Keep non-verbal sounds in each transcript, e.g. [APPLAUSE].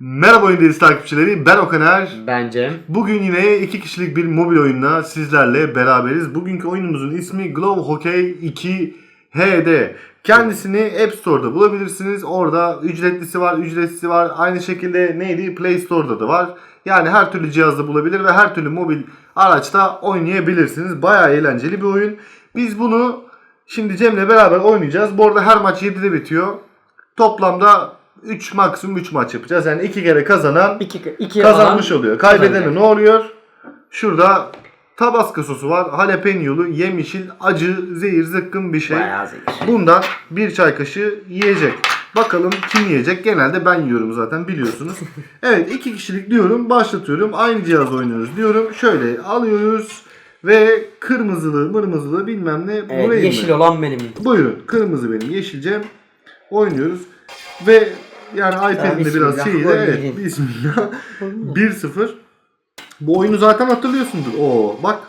Merhaba Oyundayız takipçileri. Ben Okaner. Bence. Bugün yine iki kişilik bir mobil oyunla sizlerle beraberiz. Bugünkü oyunumuzun ismi Glow Hockey 2 HD. Kendisini App Store'da bulabilirsiniz. Orada ücretlisi var, ücretsizi var. Aynı şekilde neydi? Play Store'da da var. Yani her türlü cihazda bulabilir ve her türlü mobil araçta oynayabilirsiniz. Bayağı eğlenceli bir oyun. Biz bunu şimdi Cem'le beraber oynayacağız. Bu arada her maç 7'de bitiyor. Toplamda 3 maksimum 3 maç yapacağız. Yani 2 kere kazanan İki, iki kazanmış alan oluyor. Kaybedene ne oluyor? Şurada tabasco sosu var. Jalapeno'lu, yemişil, acı, zehir, zıkkım bir şey. Bayağı zehir. Bundan bir çay kaşığı yiyecek. Bakalım kim yiyecek? Genelde ben yiyorum zaten biliyorsunuz. [LAUGHS] Evet iki kişilik diyorum. Başlatıyorum. Aynı cihaz oynuyoruz diyorum. Şöyle alıyoruz. Ve kırmızılı mırmızılı bilmem ne. Evet, yeşil mı? olan benim. Buyurun. Kırmızı benim. Yeşil Cem. Oynuyoruz. Ve yani iPad'in de biraz şeyi de evet, bismillah. 1-0. [LAUGHS] Bu oyunu zaten hatırlıyorsundur. Oo bak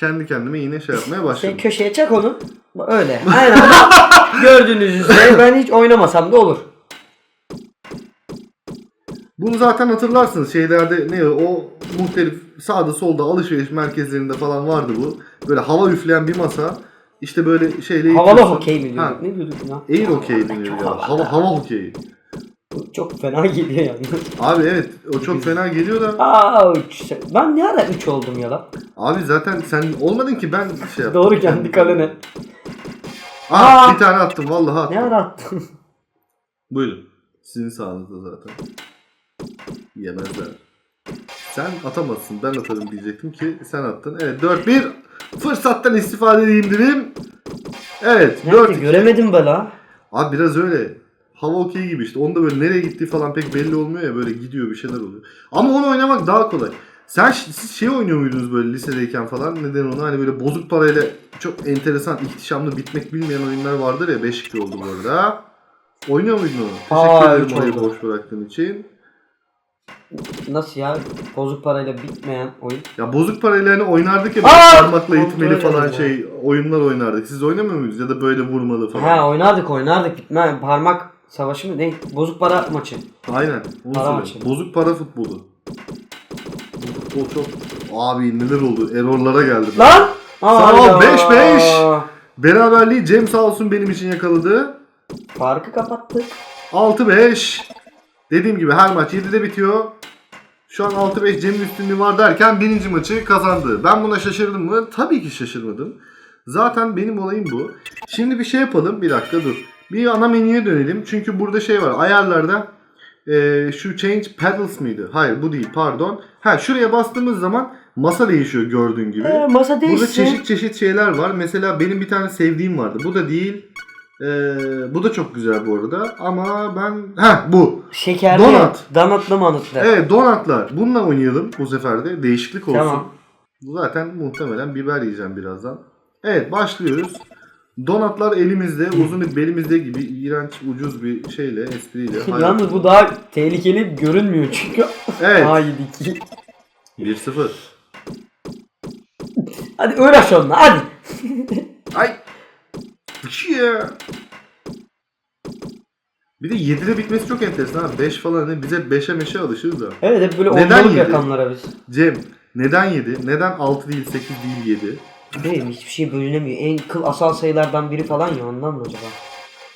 kendi kendime yine şey yapmaya Sen başladım. köşeye çek onu. Öyle. [LAUGHS] Aynen. Gördüğünüz üzere ben hiç oynamasam da olur. Bunu zaten hatırlarsınız şeylerde ne o muhtelif sağda solda alışveriş merkezlerinde falan vardı bu. Böyle hava üfleyen bir masa. İşte böyle şeyle Havalı itiyorsun. hokey mi Ha, diyorduk? Ne diyorduk ya? Air hokey deniyor ya. Hava, hava hokeyi. Çok fena geliyor yani. Abi evet o çok fena geliyor da. Aa, üç. Ben ne ara 3 oldum ya lan? Abi zaten sen olmadın ki ben şey yaptım. Doğru kendi [LAUGHS] kalene. Aa, Aa! bir tane attım vallahi attım. Ne ara attın? [LAUGHS] Buyurun. Sizin sağınızda zaten. Yemezler. Sen atamazsın ben atarım diyecektim ki sen attın. Evet 4-1. Fırsattan istifade edeyim dedim. Evet Nerede 4 göremedim be la. Abi biraz öyle. Hava okey gibi işte. Onda böyle nereye gittiği falan pek belli olmuyor ya. Böyle gidiyor bir şeyler oluyor. Ama onu oynamak daha kolay. Sen siz şey oynuyor muydunuz böyle lisedeyken falan? Neden onu? Hani böyle bozuk parayla çok enteresan, ihtişamlı bitmek bilmeyen oyunlar vardır ya. 5-2 oldu bu arada. Oynuyor muydun onu? Teşekkür ederim orayı boş bıraktığın için. Nasıl ya? Bozuk parayla bitmeyen oyun. Ya bozuk parayla hani oynardık ya Aa! böyle parmakla Kontrol itmeli falan edelim şey oyunlar oynardık. Siz oynamıyor muydunuz? Ya da böyle vurmalı falan. Ha oynardık oynardık. Bitme parmak savaşı mı? Ne? Bozuk para maçı. Aynen. Onu Para söyle. maçı. Bozuk para futbolu. Bu futbol çok... Abi neler oldu? Errorlara geldim. Lan! Sağ ol, beş, beş. Beraberliği Cem sağ olsun benim için yakaladı. Farkı kapattık. 6-5. Dediğim gibi her maç 7'de bitiyor. Şu an 6-5 Cem'in üstünlüğü var derken birinci maçı kazandı. Ben buna şaşırdım mı? Tabii ki şaşırmadım. Zaten benim olayım bu. Şimdi bir şey yapalım. Bir dakika dur. Bir ana menüye dönelim. Çünkü burada şey var. Ayarlarda eee, şu change pedals mıydı? Hayır bu değil pardon. Ha şuraya bastığımız zaman masa değişiyor gördüğün gibi. Ee, masa Burada değişsin. çeşit çeşit şeyler var. Mesela benim bir tane sevdiğim vardı. Bu da değil. Ee, bu da çok güzel bu arada. Ama ben... Heh bu. Şekerli. Donut. Donutlu manutlu. Evet donatlar. Bununla oynayalım bu sefer de. Değişiklik olsun. Tamam. Zaten muhtemelen biber yiyeceğim birazdan. Evet başlıyoruz. Donatlar elimizde. Uzun bir belimizde gibi iğrenç ucuz bir şeyle espriyle. [LAUGHS] Yalnız bu daha tehlikeli görünmüyor çünkü. [LAUGHS] Evet. Aa yedik. 1-0. Hadi uğraş onunla hadi. [LAUGHS] Ay. Yeah. Bir de 7'de bitmesi çok enteresan ha. 5 falan hani bize 5'e meşe alışırız da. Evet hep böyle Neden ondalık yedi? biz. Cem neden 7? Neden 6 değil 8 değil 7? Değil mi? Hiçbir şey bölünemiyor. En kıl asal sayılardan biri falan ya ondan mı acaba?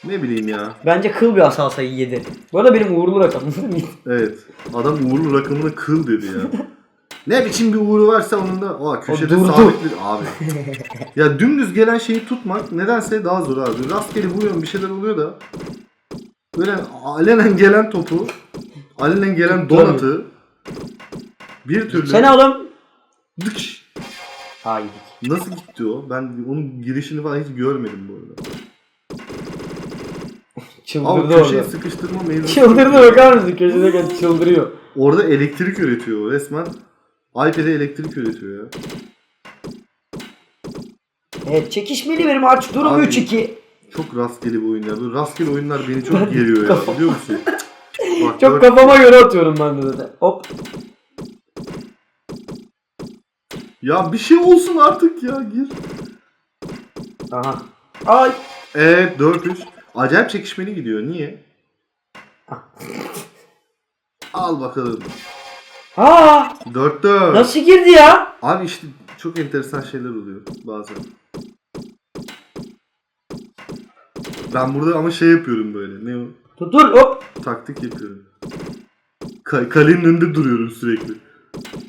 Ne bileyim ya. Bence kıl bir asal sayı 7. Bu arada benim uğurlu rakamım. [LAUGHS] Evet. Adam uğurlu rakamını kıl dedi ya. ne biçim bir uğuru varsa onun da aa köşede durdu. sabit bir abi. [LAUGHS] ya dümdüz gelen şeyi tutmak nedense daha zor abi. Rastgele vuruyorum bir şeyler oluyor da böyle alenen gelen topu alenen gelen donatı bir türlü Sen oğlum. Dıç! Ha yedik. Nasıl gitti o? Ben onun girişini falan hiç görmedim bu arada. Ama [LAUGHS] Çıldırdı köşeye orada. sıkıştırma mevzusu. Çıldırdı bakar mısın? Köşedeyken çıldırıyor. Orada elektrik üretiyor resmen. iPad'e elektrik üretiyor ya. Evet çekişmeli bir maç. Durum Abi. 3-2. Çok rastgele bir oyun ya. Bu rastgele oyunlar beni çok [LAUGHS] geriyor ya biliyor musun? Bak, Çok dört- kafama göre atıyorum ben de zaten. Hop. Ya bir şey olsun artık ya gir. Aha. Ay. Evet 4-3. Acayip çekişmeli gidiyor. Niye? [LAUGHS] Al bakalım. Aa 4-4. nasıl girdi ya? Abi işte çok enteresan şeyler oluyor bazen. Ben burada ama şey yapıyorum böyle. Ne o? Dur dur hop. Taktik yapıyorum. Ka- kalenin önünde duruyorum sürekli.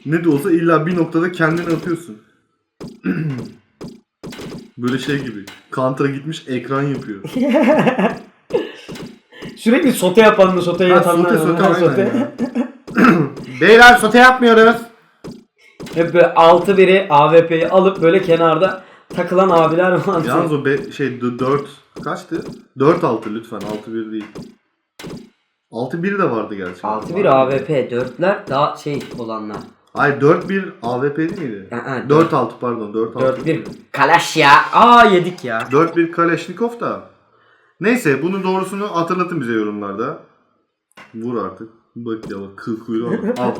Ne de olsa illa bir noktada kendini atıyorsun. [CLEARS THROAT] böyle şey gibi. Counter'a gitmiş ekran yapıyor. [LAUGHS] Sürekli sote yapanla sote Ha, sote sote aynen ya. [LAUGHS] Beyler sote yapmıyoruz. Hep böyle altı biri AWP'yi alıp böyle kenarda takılan abiler var. Yalnız o be- şey 4 kaçtı? 4-6 lütfen 6-1 değil. 6-1 de vardı gerçi. 6-1 AWP 4'ler daha şey olanlar. Hayır 4-1 AWP değil miydi? Ha, 4-6 pardon 4-6. 4-1 Kalaş ya. Aa yedik ya. 4-1 Kalashnikov da. Neyse bunun doğrusunu hatırlatın bize yorumlarda. Vur artık. Bak ya bak kıl kuyruğu. [LAUGHS] Al.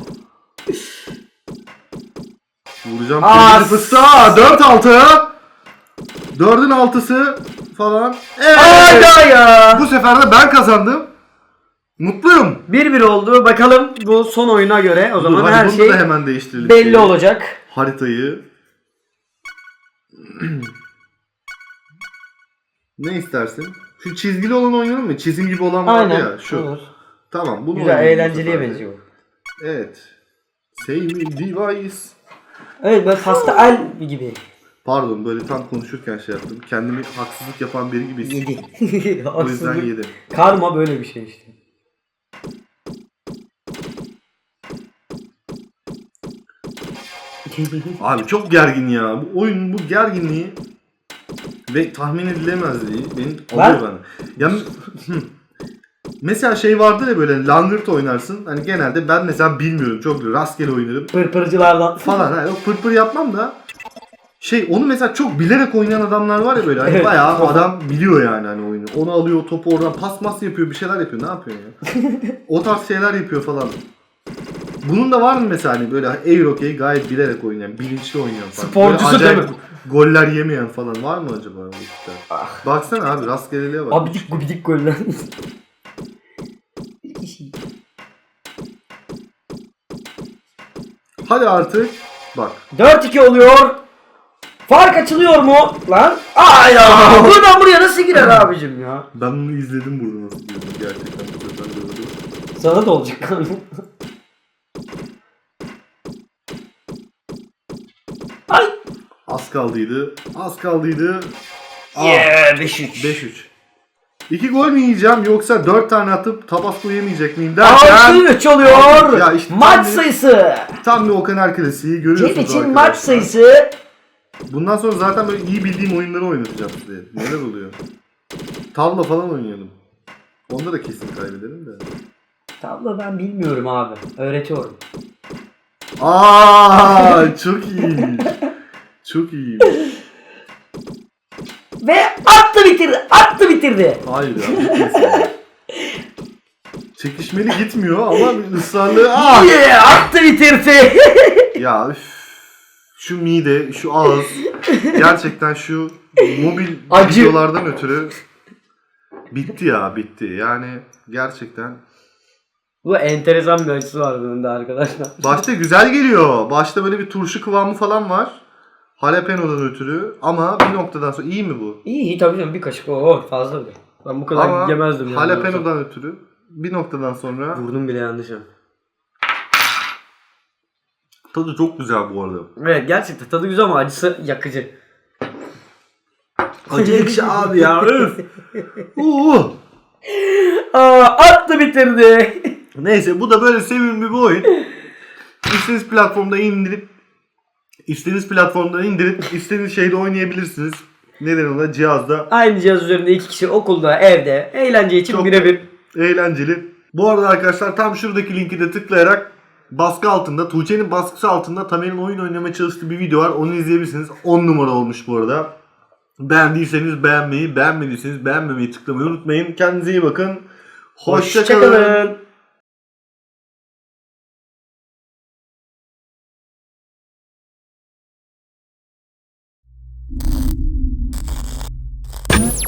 Vuracağım. Aa, Aa, fıstığa. 4-6. 4'ün 6'sı falan. Evet. Hayda ya. Bu sefer de ben kazandım. Mutluyum. 1-1 oldu. Bakalım bu son oyuna göre o zaman Dur, hadi her bunu şey da hemen değiştirelim. belli Şeyi. olacak. Haritayı. [CLEARS THROAT] ne istersin? Şu çizgili olan oynayalım mı? Çizim gibi olan Aynen. ya. Şu. Olur. Tamam bunu Güzel oynayalım bu eğlenceliye sefer de. benziyor. Evet. Save me device. Evet böyle pastel gibi. Pardon böyle tam konuşurken şey yaptım. Kendimi haksızlık yapan biri gibi hissettim. Yedi. [LAUGHS] O yüzden Haksızlık. yedim. Karma böyle bir şey işte. Abi çok gergin ya. Bu oyunun bu gerginliği ve tahmin edilemezliği beni Ben- alıyor bana. Ya [LAUGHS] mesela şey vardır ya böyle langırt oynarsın. Hani genelde ben mesela bilmiyorum. Çok rastgele oynarım Pırpırcılardan. falan. Ha, yok pır pır yapmam da şey onu mesela çok bilerek oynayan adamlar var ya böyle hani Evet. bayağı adam biliyor yani hani oyunu. Onu alıyor topu oradan pas mas yapıyor bir şeyler yapıyor. Ne yapıyor ya? [LAUGHS] o tarz şeyler yapıyor falan. Bunun da var mı mesela hani böyle Euroke'yi gayet bilerek oynayan, bilinçli oynayan falan. Sporcusu Böyle acayip değil mi? Goller yemeyen falan var mı acaba bu tipler? Ah. Baksana abi rastgeleliğe bak. Abidik gubidik goller. Hadi artık bak. 4-2 oluyor. Fark açılıyor mu? Lan. Ay ya. Buradan buraya nasıl girer abicim ya? Ben bunu izledim burada nasıl diyorum gerçekten bu sefer gördüm. Sana da olacak kanka. Az kaldıydı. Az kaldıydı. Aa, Yeah 5-3. 5-3. 2 gol mü yiyeceğim yoksa 4 tane atıp tabasco yemeyecek miyim derken 6-3 oluyor. Ya işte maç tam bir- sayısı. tam bir Okan Erkelesi'yi görüyorsunuz Cem için arkadaşlar. maç sayısı. Bundan sonra zaten böyle iyi bildiğim oyunları oynatacağım size. Neler oluyor? Tavla falan oynayalım. Onda da kesin kaybederim de. Tablo ben bilmiyorum abi. Öğretiyorum. Aa çok iyi. [LAUGHS] Çok iyi. Ve attı bitirdi. Attı bitirdi. Hayır ya. Çekişmeli gitmiyor ama bir ısrarlı. Aa! Yeah, attı bitirdi. [LAUGHS] Ya üf. Şu mide, şu ağız. Gerçekten şu mobil Acı. videolardan ötürü bitti ya bitti. Yani gerçekten Bu enteresan bir açısı var bunun da arkadaşlar. Başta güzel geliyor. Başta böyle bir turşu kıvamı falan var. Jalapeno'dan ötürü. Ama bir noktadan sonra iyi mi bu? İyi iyi tabii canım bir kaşık o fazla bile. Ben bu kadar Ama yemezdim. yani. jalapeno'dan ötürü bir noktadan sonra Vurdum bile yanlış ya. tadı çok güzel bu arada. Evet gerçekten tadı güzel ama acısı yakıcı. [LAUGHS] Acı ekşi abi ya. Öf. Uuu. [LAUGHS] Aa, attı bitirdi. Neyse bu da böyle sevimli bir oyun. İstediğiniz platformda indirip istediğiniz platformda indirip istediğiniz şeyde oynayabilirsiniz. Neden ona cihazda Aynı cihaz üzerinde iki kişi okulda, evde, eğlence için Çok- birebir. eğlenceli. Bu arada arkadaşlar tam şuradaki linki de tıklayarak baskı altında, Tuğçe'nin baskısı altında Tamer'in oyun oynamaya çalıştığı bir video var. Onu izleyebilirsiniz. 10 numara olmuş bu arada. Beğendiyseniz beğenmeyi, beğenmediyseniz beğenmemeyi tıklamayı unutmayın. Kendinize iyi bakın. Hoşçakalın. Hoşçakalın.